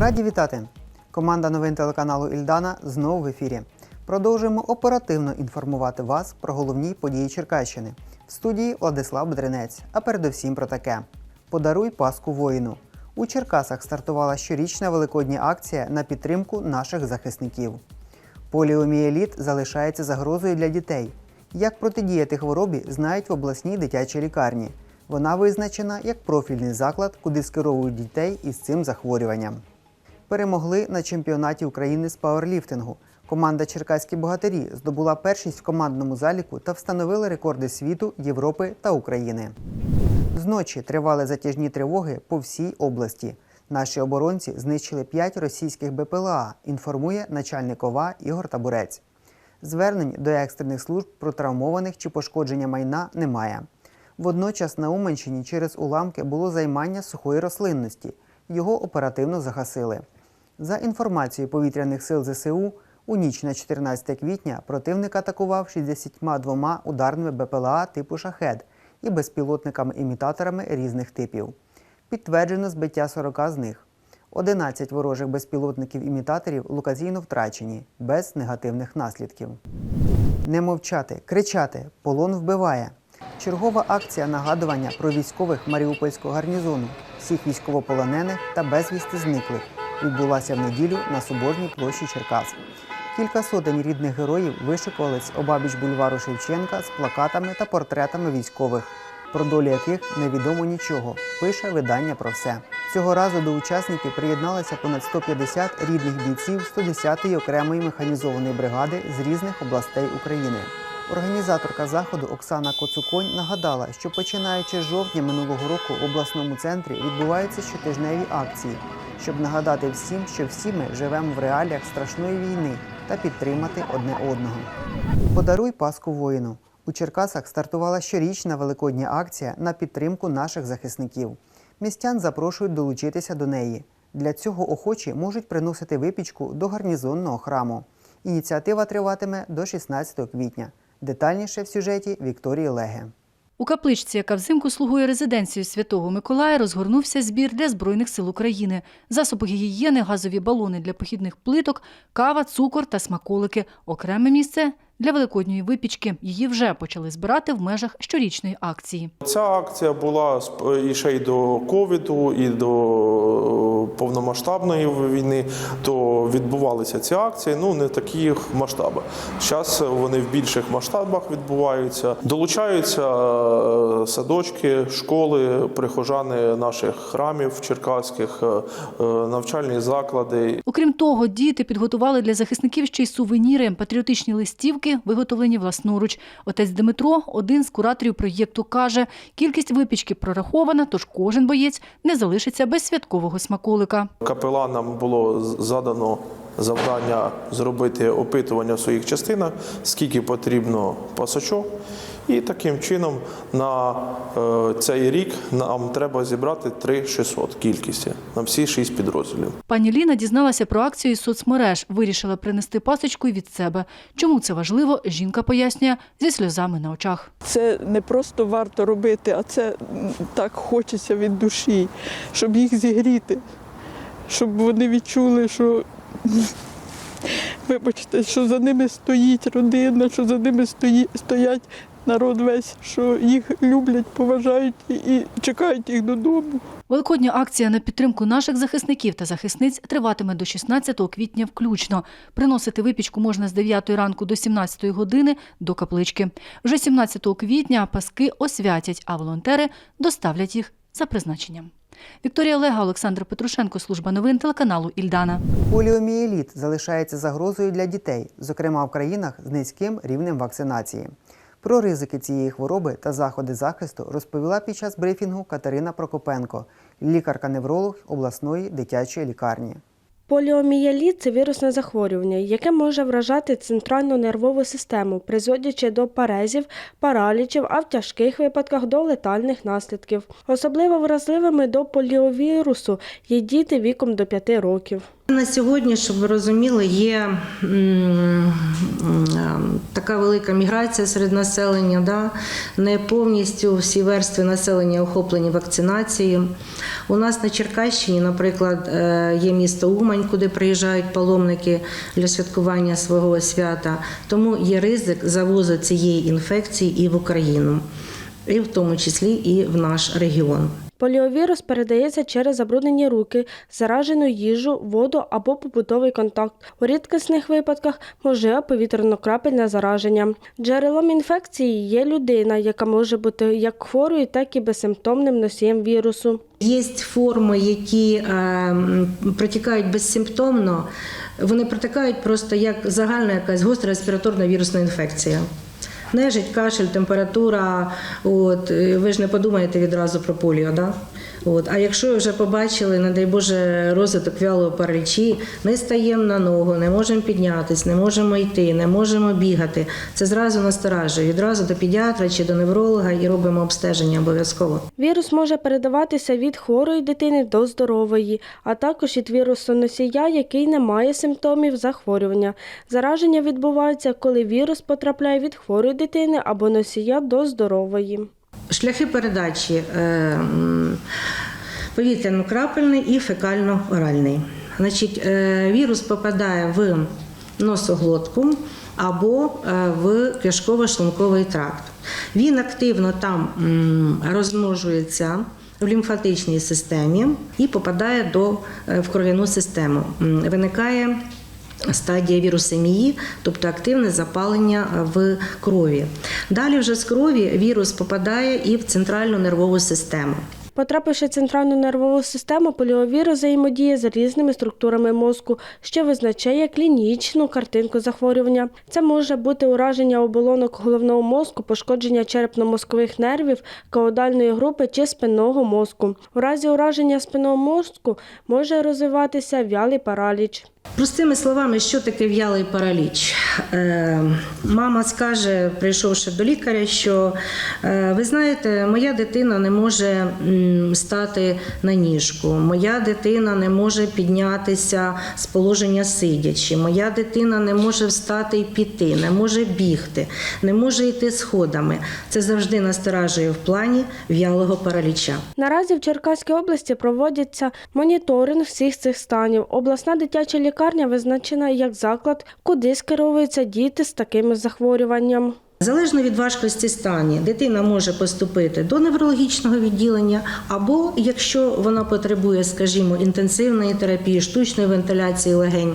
Раді вітати! Команда новин телеканалу Ільдана знову в ефірі. Продовжуємо оперативно інформувати вас про головні події Черкащини. В студії Владислав Бедренець. А передусім про таке: Подаруй Паску воїну. У Черкасах стартувала щорічна великодня акція на підтримку наших захисників. Поліомієліт залишається загрозою для дітей. Як протидіяти хворобі, знають в обласній дитячій лікарні. Вона визначена як профільний заклад, куди скеровують дітей із цим захворюванням. Перемогли на чемпіонаті України з пауерліфтингу. Команда Черкаські богатирі здобула першість в командному заліку та встановила рекорди світу, Європи та України. Зночі тривали затяжні тривоги по всій області. Наші оборонці знищили 5 російських БПЛА, інформує начальник ОВА Ігор Табурець. Звернень до екстрених служб про травмованих чи пошкодження майна немає. Водночас на Уманщині через уламки було займання сухої рослинності. Його оперативно загасили. За інформацією повітряних сил ЗСУ, у ніч на 14 квітня противник атакував 62 ударними БПЛА типу шахед і безпілотниками-імітаторами різних типів. Підтверджено збиття 40 з них. 11 ворожих безпілотників-імітаторів локаційно втрачені, без негативних наслідків. Не мовчати, кричати, полон вбиває. Чергова акція нагадування про військових Маріупольського гарнізону, всіх військовополонених та безвісти зниклих відбулася в неділю на Соборній площі Черкас. Кілька сотень рідних героїв вишикувались обабіч бульвару Шевченка з плакатами та портретами військових, про долю яких невідомо нічого, пише видання про все. Цього разу до учасників приєдналися понад 150 рідних бійців 110-ї окремої механізованої бригади з різних областей України. Організаторка заходу Оксана Коцуконь нагадала, що починаючи з жовтня минулого року в обласному центрі відбуваються щотижневі акції, щоб нагадати всім, що всі ми живемо в реаліях страшної війни та підтримати одне одного. Подаруй Паску воїну. У Черкасах стартувала щорічна великодня акція на підтримку наших захисників. Містян запрошують долучитися до неї. Для цього охочі можуть приносити випічку до гарнізонного храму. Ініціатива триватиме до 16 квітня. Детальніше в сюжеті Вікторії Леге. У капличці, яка взимку слугує резиденцією Святого Миколая, розгорнувся збір для Збройних сил України. Засоби гігієни, газові балони для похідних плиток, кава, цукор та смаколики. Окреме місце для великодньої випічки. Її вже почали збирати в межах щорічної акції. Ця акція була і ще й до ковіду, і до повномасштабної війни. То відбувалися ці акції. Ну не в таких масштабах. Зараз вони в більших масштабах відбуваються. Долучаються е, садочки, школи, прихожани наших храмів черкаських, е, е, навчальні заклади. Окрім того, діти підготували для захисників ще й сувеніри, патріотичні листівки, виготовлені власноруч. Отець Дмитро, один з кураторів проєкту, каже, кількість випічки прорахована, тож кожен боєць не залишиться без святкового смаколика. Капеланам було задано завдання зробити опитування в своїх частинах, скільки потрібно пасочок. І таким чином на е, цей рік нам треба зібрати 3600 кількості на всі шість підрозділів. Пані Ліна дізналася про акцію із соцмереж, вирішила принести пасочку від себе. Чому це важливо, жінка пояснює зі сльозами на очах. Це не просто варто робити, а це так хочеться від душі, щоб їх зігріти, щоб вони відчули, що вибачте, що за ними стоїть родина, що за ними стої, стоять народ весь, що їх люблять, поважають і- чекають їх додому. Великодня акція на підтримку наших захисників та захисниць триватиме до 16 квітня включно. Приносити випічку можна з 9 ранку до 17 години до каплички. Вже 17 квітня паски освятять, а волонтери доставлять їх за призначенням. Вікторія Олега, Олександр Петрушенко, служба новин телеканалу Ільдана. Поліомієліт залишається загрозою для дітей, зокрема в країнах з низьким рівнем вакцинації. Про ризики цієї хвороби та заходи захисту розповіла під час брифінгу Катерина Прокопенко, лікарка-невролог обласної дитячої лікарні. Поліомієліт – це вірусне захворювання, яке може вражати центральну нервову систему, призводячи до парезів, паралічів, а в тяжких випадках до летальних наслідків. Особливо вразливими до поліовірусу є діти віком до 5 років. На сьогодні, щоб ви розуміли, є така велика міграція серед населення. Да? Не повністю всі верстви населення охоплені вакцинацією. У нас на Черкащині, наприклад, е, є місто Умань, куди приїжджають паломники для святкування свого свята. Тому є ризик завозу цієї інфекції і в Україну, і в тому числі і в наш регіон. Поліовірус передається через забруднені руки, заражену їжу, воду або побутовий контакт. У рідкісних випадках може повітряно-крапельне зараження. Джерелом інфекції є людина, яка може бути як хворою, так і безсимптомним носієм вірусу. Є форми, які е, протікають безсимптомно. Вони протикають просто як загальна якась гостра респіраторна вірусна інфекція. Нежить, кашель, температура. От, ви ж не подумаєте відразу про поліо, да? От. А якщо вже побачили, не дай Боже, розвиток вялого паралічі, ми стаємо на ногу, не можемо піднятися, не можемо йти, не можемо бігати. Це зразу насторажує. Відразу до педіатра чи до невролога і робимо обстеження обов'язково. Вірус може передаватися від хворої дитини до здорової, а також від вірусоносія, який не має симптомів захворювання. Зараження відбувається, коли вірус потрапляє від хворої дитини або носія до здорової. Шляхи передачі е, повітряно-крапельний і фекально-оральний. Значить, е, вірус попадає в носоглотку або е, в кишково-шлунковий тракт. Він активно там розмножується. В лімфатичній системі і попадає до в кров'яну систему. Виникає стадія вірусемії, тобто активне запалення в крові. Далі вже з крові вірус попадає і в центральну нервову систему. Потрапивши в центральну нервову систему, поліовірус взаємодіє з різними структурами мозку, що визначає клінічну картинку захворювання. Це може бути ураження оболонок головного мозку, пошкодження черепно-мозкових нервів, каудальної групи чи спинного мозку. У разі ураження спинного мозку може розвиватися вялий параліч. Простими словами, що таке в'ялий параліч? Е, мама скаже, прийшовши до лікаря, що е, ви знаєте, моя дитина не може стати на ніжку, моя дитина не може піднятися з положення сидячи, моя дитина не може встати і піти, не може бігти, не може йти сходами. Це завжди насторажує в плані в'ялого параліча. Наразі в Черкаській області проводиться моніторинг всіх цих станів. Обласна дитяча лікарня визначена як заклад, куди скеровуються діти з таким захворюванням. Залежно від важкості стані, дитина може поступити до неврологічного відділення, або якщо вона потребує, скажімо, інтенсивної терапії, штучної вентиляції легень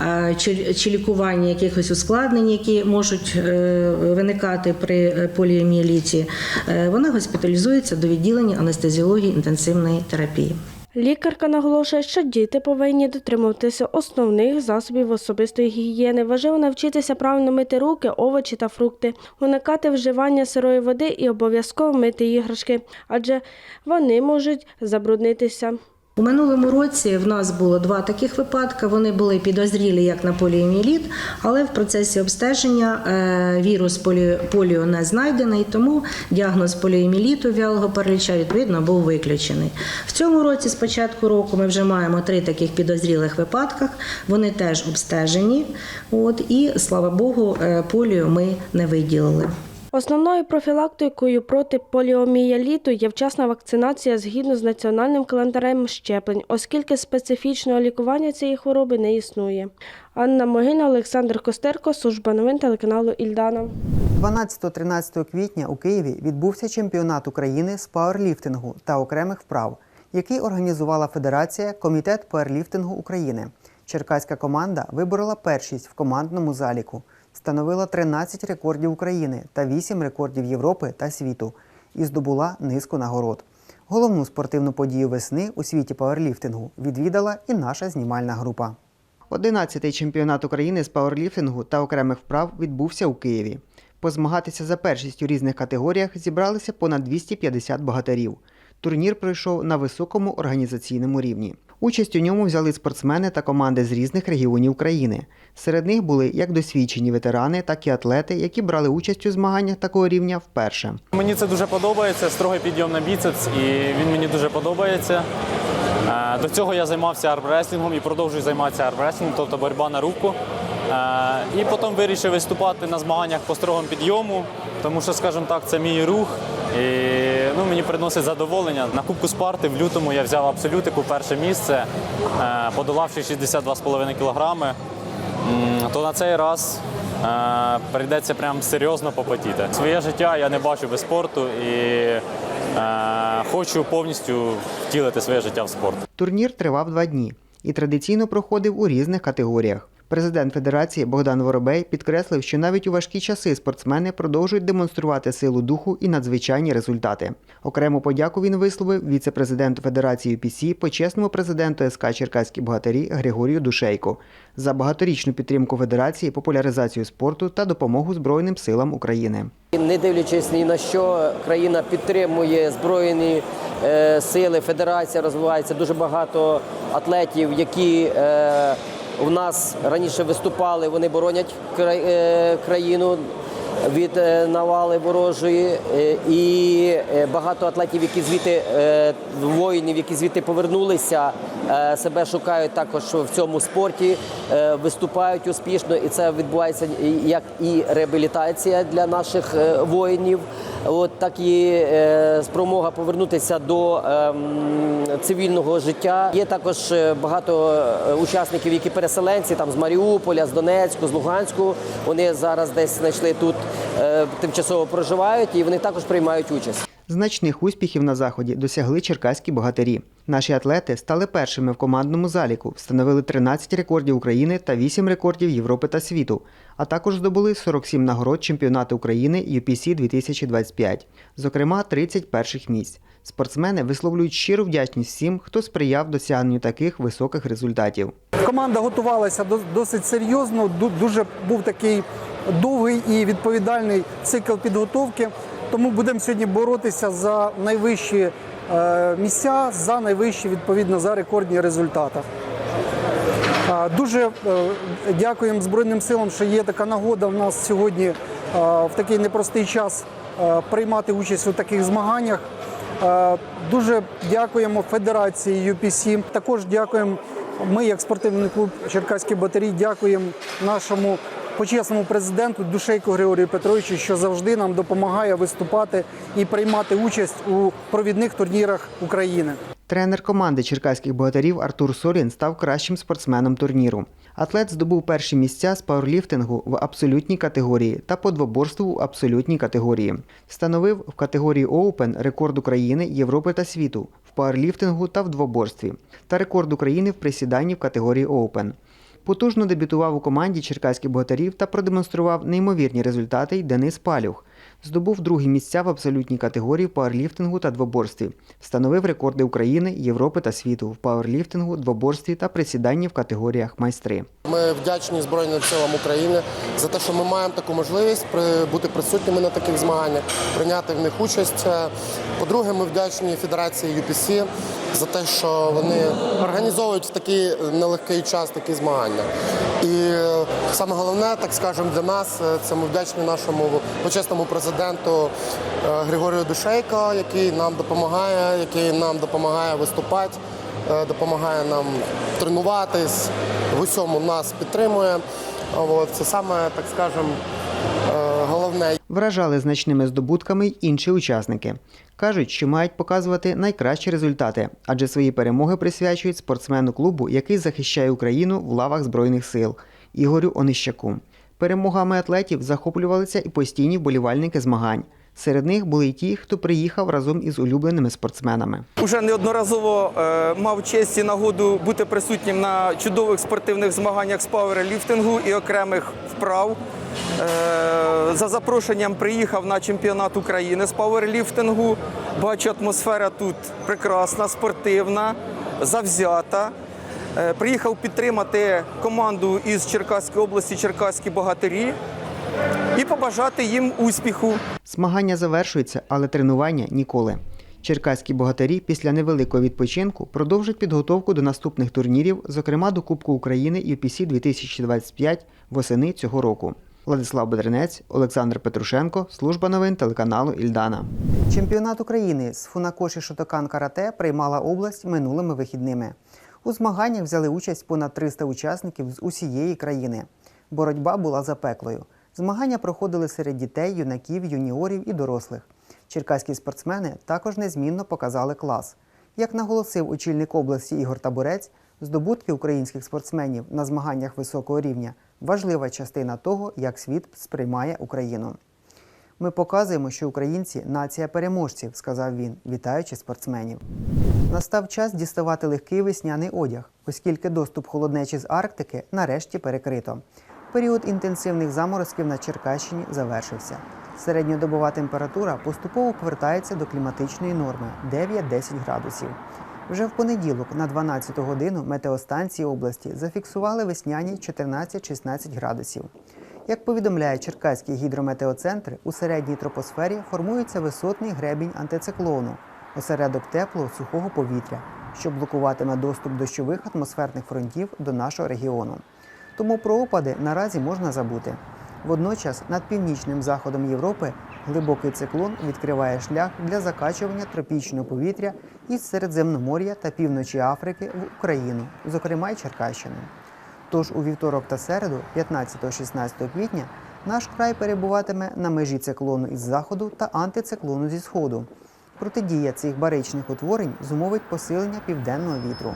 е, чи, лікування якихось ускладнень, які можуть е, виникати при е, поліомієліті, е, вона госпіталізується до відділення анестезіології інтенсивної терапії. Лікарка наголошує, що діти повинні дотримуватися основних засобів особистої гігієни. Важливо навчитися правильно мити руки, овочі та фрукти, уникати вживання сирої води і обов'язково мити іграшки, адже вони можуть забруднитися. У минулому році в нас було два таких випадки. Вони були підозрілі як на поліоміеліт, але в процесі обстеження е, вірус полі- поліо не знайдений, тому діагноз поліоміеліту вялого параліча відповідно був виключений. В цьому році, з початку року, ми вже маємо три таких підозрілих випадках. Вони теж обстежені. От і слава Богу, е, поліо ми не виділили. Основною профілактикою проти поліомієліту є вчасна вакцинація згідно з національним календарем щеплень, оскільки специфічного лікування цієї хвороби не існує. Анна Могильна, Олександр Костерко, служба новин телеканалу Ільдана. 12-13 квітня у Києві відбувся чемпіонат України з пауерліфтингу та окремих вправ, який організувала Федерація Комітет пауерліфтингу України. Черкаська команда виборола першість в командному заліку, встановила 13 рекордів України та 8 рекордів Європи та світу і здобула низку нагород. Головну спортивну подію весни у світі пауерліфтингу відвідала і наша знімальна група. 11-й чемпіонат України з пауерліфтингу та окремих вправ відбувся у Києві. Позмагатися за першість у різних категоріях зібралися понад 250 богатирів. Турнір пройшов на високому організаційному рівні. Участь у ньому взяли спортсмени та команди з різних регіонів країни. Серед них були як досвідчені ветерани, так і атлети, які брали участь у змаганнях такого рівня вперше. Мені це дуже подобається, строгий підйом на біцепс, і він мені дуже подобається. Е, До цього я займався армреслінгом і продовжую займатися армреслінгом, тобто боротьба на руку. І потім вирішив виступати на змаганнях по строгому підйому, тому що, скажімо так, це мій рух. І ну, мені приносить задоволення. На Кубку Спарти в лютому я взяв абсолютику перше місце, е, подолавши 62,5 кілограми. То на цей раз е, прийдеться прям серйозно попотіти. Своє життя я не бачу без спорту і е, хочу повністю втілити своє життя в спорт. Турнір тривав два дні і традиційно проходив у різних категоріях. Президент Федерації Богдан Воробей підкреслив, що навіть у важкі часи спортсмени продовжують демонструвати силу духу і надзвичайні результати. Окрему подяку він висловив віце-президенту Федерації UPC, почесному президенту СК Черкаські богатирі Григорію Душейко за багаторічну підтримку федерації, популяризацію спорту та допомогу Збройним силам України. Не дивлячись ні на що, країна підтримує збройні е, сили, федерація розвивається. Дуже багато атлетів, які е, у нас раніше виступали, вони боронять е, країну від е, навали ворожої. Е, і е, багато атлетів, які звідти воїнів, які звідти повернулися, себе шукають також в цьому спорті, виступають успішно, і це відбувається як і реабілітація для наших воїнів, от так і спромога повернутися до ем, цивільного життя. Є також багато учасників, які переселенці там з Маріуполя, з Донецьку, з Луганську. Вони зараз десь знайшли тут тимчасово проживають, і вони також приймають участь. Значних успіхів на заході досягли черкаські богатирі. Наші атлети стали першими в командному заліку, встановили 13 рекордів України та 8 рекордів Європи та світу, а також здобули 47 нагород чемпіонату України UPC 2025, зокрема 30 перших місць. Спортсмени висловлюють щиру вдячність всім, хто сприяв досягненню таких високих результатів. Команда готувалася до- досить серйозно. ду- Дуже був такий довгий і відповідальний цикл підготовки. Тому будемо сьогодні боротися за найвищі е, місця, за найвищі відповідно за рекордні результати. Е, Дуже е, дякуємо Збройним силам, що є така нагода в нас сьогодні в такий непростий час приймати участь у таких змаганнях. Дуже дякуємо Федерації UPC. Також дякуємо. Ми, як спортивний клуб Черкаські батарі, дякуємо нашому почесному президенту Душейко Григорію Петровичу, що завжди нам допомагає виступати і приймати участь у провідних турнірах України. Тренер команди черкаських богатирів Артур Солін став кращим спортсменом турніру. Атлет здобув перші місця з пауерліфтингу в абсолютній категорії та по двоборству в абсолютній категорії. Встановив в категорії Open рекорд України, Європи та світу в пауерліфтингу та в двоборстві, та рекорд України в присіданні в категорії Open. Потужно дебютував у команді черкаських богатирів та продемонстрував неймовірні результати й Денис Палюх. Здобув другі місця в абсолютній категорії в пауерліфтингу та двоборстві. Встановив рекорди України, Європи та світу в пауерліфтингу, двоборстві та присіданні в категоріях майстри. Ми вдячні Збройним силам України за те, що ми маємо таку можливість бути присутніми на таких змаганнях, прийняти в них участь. Е, По-друге, ми вдячні Федерації UPC за те, що вони організовують в такий нелегкий час такі змагання. І саме головне, так скажемо, для нас е, це ми вдячні нашому почесному президенту е, Григорію Душейко, який нам допомагає, який нам допомагає виступати е, допомагає нам тренуватись, в усьому нас підтримує. Це саме, так скажемо, головне. Вражали значними здобутками й інші учасники. Кажуть, що мають показувати найкращі результати, адже свої перемоги присвячують спортсмену клубу, який захищає Україну в лавах Збройних сил Ігорю Онищаку. Перемогами атлетів захоплювалися і постійні вболівальники змагань. Серед них були й ті, хто приїхав разом із улюбленими спортсменами. Уже неодноразово е, мав честь і нагоду бути присутнім на чудових спортивних змаганнях з пауерліфтингу і окремих вправ. Е, за запрошенням приїхав на чемпіонат України з пауерліфтингу. Бачу, атмосфера тут прекрасна, спортивна, завзята. Е, приїхав підтримати команду із Черкаської області Черкаські богатирі і побажати їм успіху. Змагання завершуються, але тренування ніколи. Черкаські богатирі після невеликого відпочинку продовжать підготовку до наступних турнірів, зокрема до Кубку України UPC 2025 восени цього року. Владислав Бедренець, Олександр Петрушенко, служба новин телеканалу Ільдана. Чемпіонат України з фунакоші Шотокан Карате приймала область минулими вихідними. У змаганнях взяли участь понад 300 учасників з усієї країни. Боротьба була запеклою. Змагання проходили серед дітей, юнаків, юніорів і дорослих. Черкаські спортсмени також незмінно показали клас. Як наголосив очільник області Ігор Табурець, здобутки українських спортсменів на змаганнях високого рівня важлива частина того, як світ сприймає Україну. Ми показуємо, що українці нація переможців, сказав він, вітаючи спортсменів. Настав час діставати легкий весняний одяг, оскільки доступ холоднечі з Арктики нарешті перекрито. Період інтенсивних заморозків на Черкащині завершився. Середньодобова температура поступово повертається до кліматичної норми 9-10 градусів. Вже в понеділок на 12 годину метеостанції області зафіксували весняні 14-16 градусів. Як повідомляє Черкаський гідрометеоцентр, у середній тропосфері формується висотний гребінь антициклону, осередок теплого сухого повітря, що блокуватиме доступ дощових атмосферних фронтів до нашого регіону. Тому про опади наразі можна забути. Водночас над північним заходом Європи глибокий циклон відкриває шлях для закачування тропічного повітря із Середземномор'я та півночі Африки в Україну, зокрема й Черкащину. Тож у вівторок та середу, 15-16 квітня, наш край перебуватиме на межі циклону із заходу та антициклону зі сходу. Протидія цих баричних утворень зумовить посилення південного вітру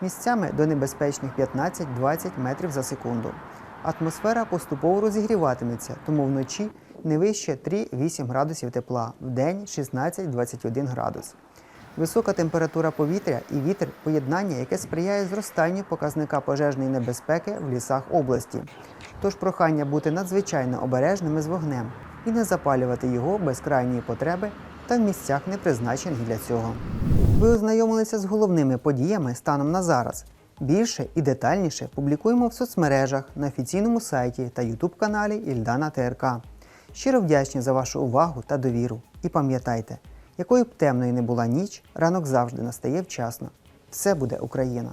місцями до небезпечних 15-20 метрів за секунду. Атмосфера поступово розігріватиметься, тому вночі не вище 3-8 градусів тепла, вдень 16-21 градус. Висока температура повітря і вітер поєднання, яке сприяє зростанню показника пожежної небезпеки в лісах області. Тож прохання бути надзвичайно обережними з вогнем і не запалювати його без крайньої потреби та в місцях, не призначених для цього. Ви ознайомилися з головними подіями станом на зараз. Більше і детальніше публікуємо в соцмережах на офіційному сайті та ютуб-каналі Ільдана ТРК. Щиро вдячні за вашу увагу та довіру. І пам'ятайте, якою б темною не була ніч, ранок завжди настає вчасно. Все буде Україна!